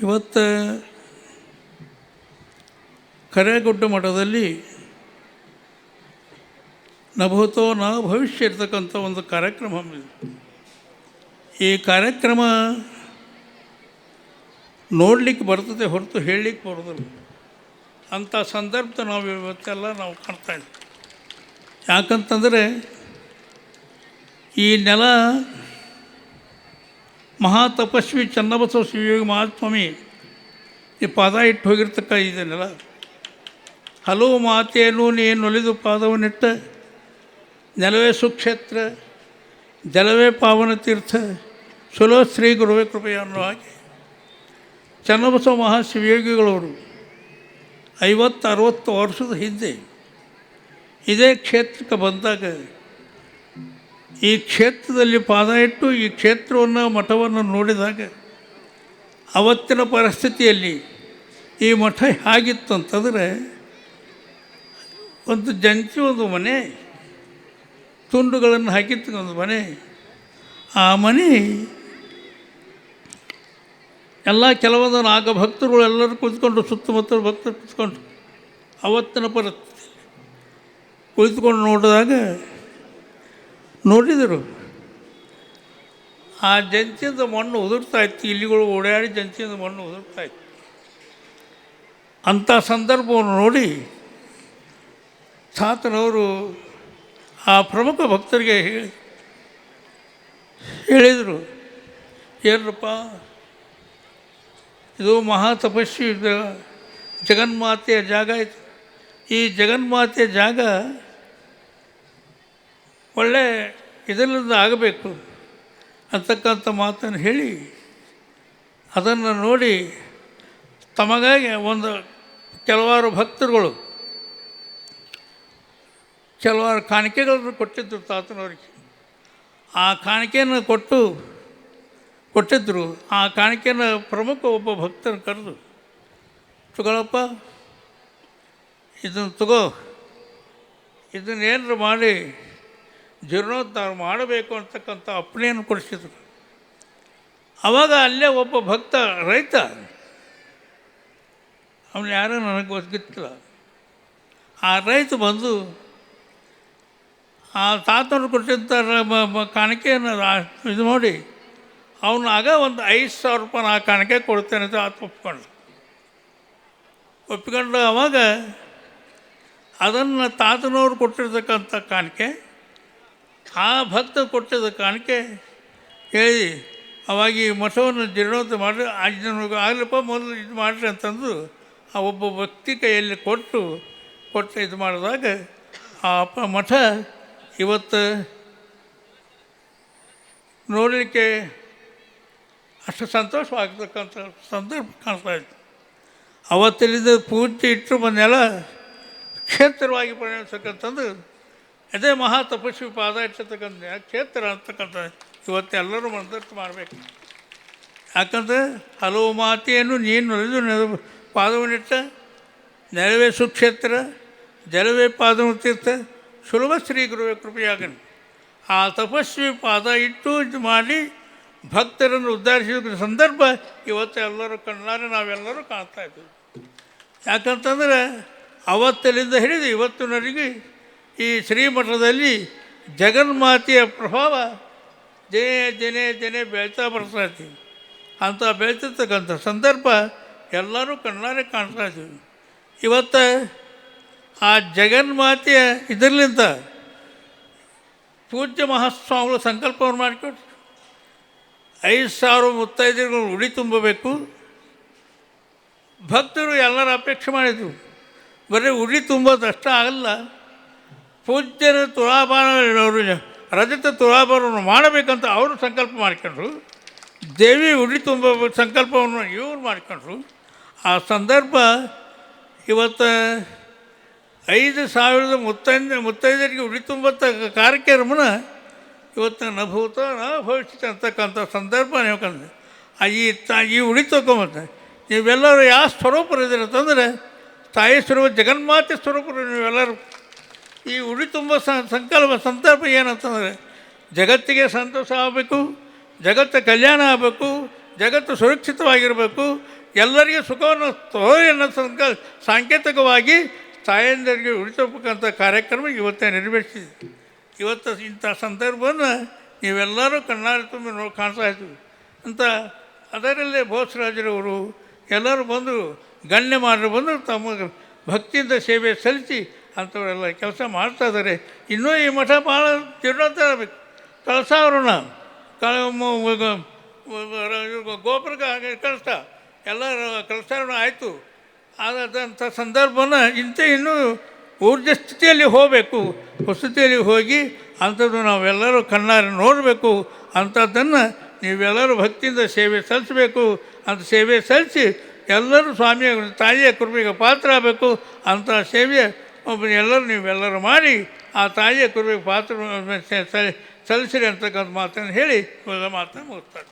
ಇವತ್ತು ಕರೆಗುಡ್ಡ ಮಠದಲ್ಲಿ ನಭೂತೋ ನ ಭವಿಷ್ಯ ಇರ್ತಕ್ಕಂಥ ಒಂದು ಕಾರ್ಯಕ್ರಮ. ಈ ಕಾರ್ಯಕ್ರಮ ನೋಡಲಿಕ್ಕೆ ಬರ್ತದೆ ಹೊರತು ಹೇಳಲಿಕ್ಕೆ ಬರೋದಿಲ್ಲ ಅಂಥ ಸಂದರ್ಭ ನಾವು ಇವತ್ತೆಲ್ಲ ನಾವು ಕಾಣ್ತಾ ಇದ್ದೀವಿ ಯಾಕಂತಂದರೆ ಈ ನೆಲ ಮಹಾ ತಪಸ್ವಿ ಚನ್ನಬಸವ ಶಿವಯೋಗಿ ಮಹಾಸ್ವಾಮಿ. ಈ ಪಾದ ಇಟ್ಟು ಹೋಗಿರ್ತಕ್ಕ ಇದನ್ನೆಲ್ಲ ನೆಲ ಹಲವು ನೀನು ನೀನೊಲಿದು ಪಾದವನ್ನಿಟ್ಟ. ನೆಲವೇ ಸುಕ್ಷೇತ್ರ, ಜಲವೇ ಪಾವನ ತೀರ್ಥ, ಸುಲೋ ಶ್ರೀ ಗುರುವೇ ಕೃಪೆಯ ಅನ್ನೋ ಹಾಗೆ. ಚನ್ನಬಸವ ಮಹಾಶಿವಯೋಗಿಗಳವರು ಐವತ್ತು ಅರವತ್ತು ವರ್ಷದ ಹಿಂದೆ ಇದೇ ಕ್ಷೇತ್ರಕ್ಕೆ ಬಂದಾಗ ಈ ಕ್ಷೇತ್ರದಲ್ಲಿ ಪಾದ ಇಟ್ಟು ಈ ಕ್ಷೇತ್ರವನ್ನು, ಮಠವನ್ನು ನೋಡಿದಾಗ ಅವತ್ತಿನ ಪರಿಸ್ಥಿತಿಯಲ್ಲಿ ಈ ಮಠ ಹೇಗಿತ್ತು ಅಂತಂದರೆ ಒಂದು ಜಂಚಿ ಒಂದು ಮನೆ, ತುಂಡುಗಳನ್ನು ಹಾಕಿತ್ತು ಒಂದು ಮನೆ. ಆ ಮನೆ ಎಲ್ಲ ಕೆಲವೊಂದು ನಾಗ ಭಕ್ತರುಗಳು ಎಲ್ಲರೂ ಕುಳಿತುಕೊಂಡು ಸುತ್ತಮುತ್ತ ಭಕ್ತರು ಕುತ್ಕೊಂಡು ಅವತ್ತಿನ ಪರಿಸ್ಥಿತಿ ಕುಳಿತುಕೊಂಡು ನೋಡಿದಾಗ ನೋಡಿದರು. ಆ ಜಂತಿಯಿಂದ ಮಣ್ಣು ಉದುರ್ತಾ ಇತ್ತು. ಇಲಿಗಳು ಓಡಾಡಿ ಜಂತಿಯಿಂದ ಮಣ್ಣು ಉದುರ್ತಾ ಇತ್ತು. ಅಂಥ ಸಂದರ್ಭವನ್ನು ನೋಡಿ ಸಾತನವರು ಆ ಪ್ರಮುಖ ಭಕ್ತರಿಗೆ ಹೇಳಿ, ಹೇಳಿದರು ಏನಪ್ಪ ಇದು ಮಹಾ ತಪಸ್ವಿ ಜಗನ್ಮಾತೆಯ ಜಾಗ ಆಯಿತು ಈ ಜಗನ್ಮಾತೆಯ ಜಾಗ ಒಳ್ಳೆ ಇದರಿಂದ ಆಗಬೇಕು ಅಂತಕ್ಕಂಥ ಮಾತನ್ನು ಹೇಳಿ ಅದನ್ನು ನೋಡಿ ತಮಗಾಗಿ ಒಂದು ಕೆಲವಾರು ಭಕ್ತರುಗಳು, ಕೆಲವಾರು ಕಾಣಿಕೆಗಳನ್ನು ಕೊಟ್ಟಿದ್ದರು ತಾತನವರಿಗೆ. ಆ ಕಾಣಿಕೆಯನ್ನು ಕೊಟ್ಟು ಕೊಟ್ಟಿದ್ದರು ಆ ಕಾಣಿಕೆಯನ್ನು ಪ್ರಮುಖ ಒಬ್ಬ ಭಕ್ತರು ಕರೆದು, ತಗೊಳಪ್ಪ, ಇದನ್ನು ತಗೋ. ಇದನ್ನೇನಾರು ಮಾಡಿ ಜೀರ್ಣೋದ್ಧಾರ ಮಾಡಬೇಕು ಅಂತಕ್ಕಂಥ ಅಪ್ಪಣೆಯನ್ನು ಕೊಡಿಸಿದರು. ಆವಾಗ ಅಲ್ಲೇ ಒಬ್ಬ ಭಕ್ತ ರೈತ, ಅವನು ಯಾರೋ ನನಗೆ ಗೊತ್ತಿಲ್ಲ. ಆ ರೈತ ಬಂದು, ಆ ತಾತನವ್ರು ಕೊಟ್ಟಿದ್ದ ಕಾಣಿಕೆಯನ್ನು ಇದು ನೋಡಿ, ಅವನು ಆಗ ಒಂದು ಐದು ಸಾವಿರ ರೂಪಾಯಿ ಆ ಕಾಣಿಕೆ ಕೊಡ್ತೇನೆ ಅಂತ ಆತ ಒಪ್ಕೊಂಡು ಒಪ್ಕೊಂಡು ಅವಾಗ ಅದನ್ನು ತಾತನವ್ರು ಕೊಟ್ಟಿರ್ತಕ್ಕಂಥ ಕಾಣಿಕೆ ಆ ಭಕ್ತ ಕೊಟ್ಟಿದ್ದ ಕಾಣಿಕೆ ಹೇಳಿ, ಅವಾಗ ಈ ಮಠವನ್ನು ಜೀರ್ಣೋದ್ಧಾರ ಮಾಡಿ ಆಜ್ಞಾನ ಆಗಲಪ್ಪ ಮೊದಲು ಇದು ಮಾಡಿರಿ ಅಂತಂದು ಆ ಒಬ್ಬ ವ್ಯಕ್ತಿ ಕೈಯಲ್ಲಿ ಕೊಟ್ಟು ಕೊಟ್ಟು ಇದು ಮಾಡಿದಾಗ ಆ ಅಪ್ಪ ಮಠ ಇವತ್ತು ನೋಡಲಿಕ್ಕೆ ಅಷ್ಟು ಸಂತೋಷವಾಗ್ತಕ್ಕಂಥ ಸಂದರ್ಭ ಕಾಣ್ತಾ ಇತ್ತು. ಅವತ್ತಿನಿಂದ ಪೂಜೆ ಇಟ್ಟರು ಬಂದೆಲ್ಲ ಕ್ಷೇತ್ರವಾಗಿ ಪರಿಣಮಿಸ್ತಕ್ಕಂಥದ್ದು ಅದೇ ಮಹಾ ತಪಸ್ವಿ ಪಾದ ಇಟ್ಟಿರ್ತಕ್ಕಂಥ ಕ್ಷೇತ್ರ ಅಂತಕ್ಕಂಥ ಇವತ್ತೆಲ್ಲರೂ ಮನದಟ್ಟು ಮಾಡಬೇಕು. ಯಾಕಂದರೆ ಹಲವು ಮಾತೆಯನ್ನು ನೀನು ನುರಿದು ನೆಲ ಪಾದವನ್ನಿಟ್ಟ ನೆಲವೇ ಸುಕ್ಷೇತ್ರ, ಜಲವೇ ಪಾದವು ತೀರ್ಥ, ಸುಲಭ ಶ್ರೀ ಗುರುವೆ ಕೃಪೆಯಾಗನು ಆ ತಪಸ್ವಿ ಪಾದ ಇಟ್ಟು ಇದು ಮಾಡಿ ಭಕ್ತರನ್ನು ಉದ್ಧರಿಸಿದ ಸಂದರ್ಭ ಇವತ್ತು ಎಲ್ಲರೂ ಕಣ್ಣಾರೆ ನಾವೆಲ್ಲರೂ ಕಾಣ್ತಾ ಇದ್ದೀವಿ. ಯಾಕಂತಂದರೆ ಅವತ್ತಲಿಂದ ಹಿಡಿದು ಇವತ್ತಿನವರೆಗೆ ಈ ಶ್ರೀಮಠದಲ್ಲಿ ಜಗನ್ಮಾತೆಯ ಪ್ರಭಾವ ದಿನೇ ದಿನೇ ದಿನೇ ಬೆಳೀತಾ ಇರ್ತೀವಿ ಅಂತ ಬೆಳೀತಿರ್ತಕ್ಕಂಥ ಸಂದರ್ಭ ಎಲ್ಲರೂ ಕಣ್ಣಾರೆ ಕಾಣ್ತಾ ಇದ್ದೀವಿ ಇವತ್ತು ಆ ಜಗನ್ಮಾತೆಯ ಇದರಲ್ಲಿಂದ ಪೂಜ್ಯ ಮಹಾಸ್ವಾಮಿಗಳು ಸಂಕಲ್ಪವನ್ನು ಮಾಡಿಕೊಟ್ರು. ಐದು ಸಾವಿರ ಮುತ್ತೈದರುಗಳು ಉಡಿ ತುಂಬಬೇಕು. ಭಕ್ತರು ಎಲ್ಲರ ಅಪೇಕ್ಷೆ ಮಾಡಿದರು. ಬರೀ ಉಡಿ ತುಂಬೋದು ಅಷ್ಟೇ ಆಗಲ್ಲ. ಪೂಜ್ಯರ ತುಲಾಭಾರವರು ರಜತ ತುಲಾಭಾರವನ್ನು ಮಾಡಬೇಕಂತ ಅವರು ಸಂಕಲ್ಪ ಮಾಡ್ಕೊಂಡ್ರು. ದೇವಿ ಉಡಿ ತುಂಬ ಸಂಕಲ್ಪವನ್ನು ಇವ್ರು ಮಾಡ್ಕೊಂಡ್ರು. ಆ ಸಂದರ್ಭ ಇವತ್ತು ಐದು ಸಾವಿರದ ಮುತ್ತೈದು ಮುತ್ತೈದರಿಗೆ ಉಡಿ ತುಂಬತ್ತ ಕಾರ್ಯಕ್ರಮನ ಇವತ್ತು ನಭೂತ ಭವಿಷ್ಯತ್ ಅಂತಕ್ಕಂಥ ಸಂದರ್ಭ ನೀವು ಈ ತ ಈ ಉಡಿ ತಗೊಂಬತ್ತೆ ನೀವೆಲ್ಲರೂ ಯಾವ ಸ್ವರೂಪರಿದ್ದೀರ ಅಂತಂದರೆ ತಾಯಿ ಸ್ವರೂಪ, ಜಗನ್ಮಾತೆ ಸ್ವರೂಪರು ನೀವೆಲ್ಲರೂ ಈ ಉಡಿ ತುಂಬ ಸಂಕಲ್ಪ ಸಂದರ್ಭ ಏನಂತಂದರೆ, ಜಗತ್ತಿಗೆ ಸಂತೋಷ ಆಗಬೇಕು, ಜಗತ್ತು ಕಲ್ಯಾಣ ಆಗಬೇಕು, ಜಗತ್ತು ಸುರಕ್ಷಿತವಾಗಿರಬೇಕು, ಎಲ್ಲರಿಗೂ ಸುಖವನ್ನು ತೋರಿ ಅನ್ನೋ ಸಂಕ, ಸಾಂಕೇತಿಕವಾಗಿ ತಾಯಂದರಿಗೆ ಉಳಿತಕ್ಕಂಥ ಕಾರ್ಯಕ್ರಮ ಇವತ್ತೇ ನೆರವೇರಿಸಿದೆ ಇವತ್ತು ಇಂಥ ಸಂದರ್ಭವನ್ನು ನೀವೆಲ್ಲರೂ ಕನ್ನಡ ತುಂಬಿ ನೋಡಿ ಕಾಣ್ತಾ ಇದ್ವಿ. ಅಂತ ಅದರಲ್ಲೇ ಬೋಸರಾಜರವರು ಎಲ್ಲರೂ ಬಂದು ಗಣ್ಯಮಾನರು ಬಂದು ತಮ್ಮ ಭಕ್ತಿಯಿಂದ ಸೇವೆ ಸಲ್ಲಿಸಿ ಅಂಥವರೆಲ್ಲ ಕೆಲಸ ಮಾಡ್ತಾ ಇದ್ದಾರೆ. ಇನ್ನೂ ಈ ಮಠ ಭಾಳ ಜೀರ್ಣೋದ್ಧಾರ ಆಗಬೇಕು. ಕಳಸಾವ್ರನ್ನ ಕಳ ಗೋಪುರಕ್ಕೆ ಹಾಗೆ ಕಳಿಸ್ತಾ ಎಲ್ಲ ಕಳಿಸ್ತಾರಣ ಆಯಿತು. ಆದಂಥ ಸಂದರ್ಭನ ಇಂಥ ಇನ್ನೂ ಊರ್ಜ ಸ್ಥಿತಿಯಲ್ಲಿ ಹೋಗಬೇಕು. ಹೊಸತಿಯಲ್ಲಿ ಹೋಗಿ ಅಂಥದ್ದು ನಾವೆಲ್ಲರೂ ಕಣ್ಣಾರೆ ನೋಡಬೇಕು. ಅಂಥದ್ದನ್ನು ನೀವೆಲ್ಲರೂ ಭಕ್ತಿಯಿಂದ ಸೇವೆ ಸಲ್ಲಿಸಬೇಕು. ಅಂತ ಸೇವೆ ಸಲ್ಲಿಸಿ ಎಲ್ಲರೂ ಸ್ವಾಮಿಯ ತಾಯಿಯ ಕೃಪೆಗೆ ಪಾತ್ರ ಆಗಬೇಕು ಅಂಥ ಸೇವೆ ಎಲ್ಲರೂ ನೀವೆಲ್ಲರೂ ಮಾಡಿ ಆ ತಾಯಿಯ ಕುರಿ ಪಾತ್ರ ಸಲ್ಲಿಸಿರಿ ಅಂತಕ್ಕಂಥ ಮಾತನ್ನು ಹೇಳಿ ಮಾತನ್ನು ಮುಗಿಸ್ತಾರೆ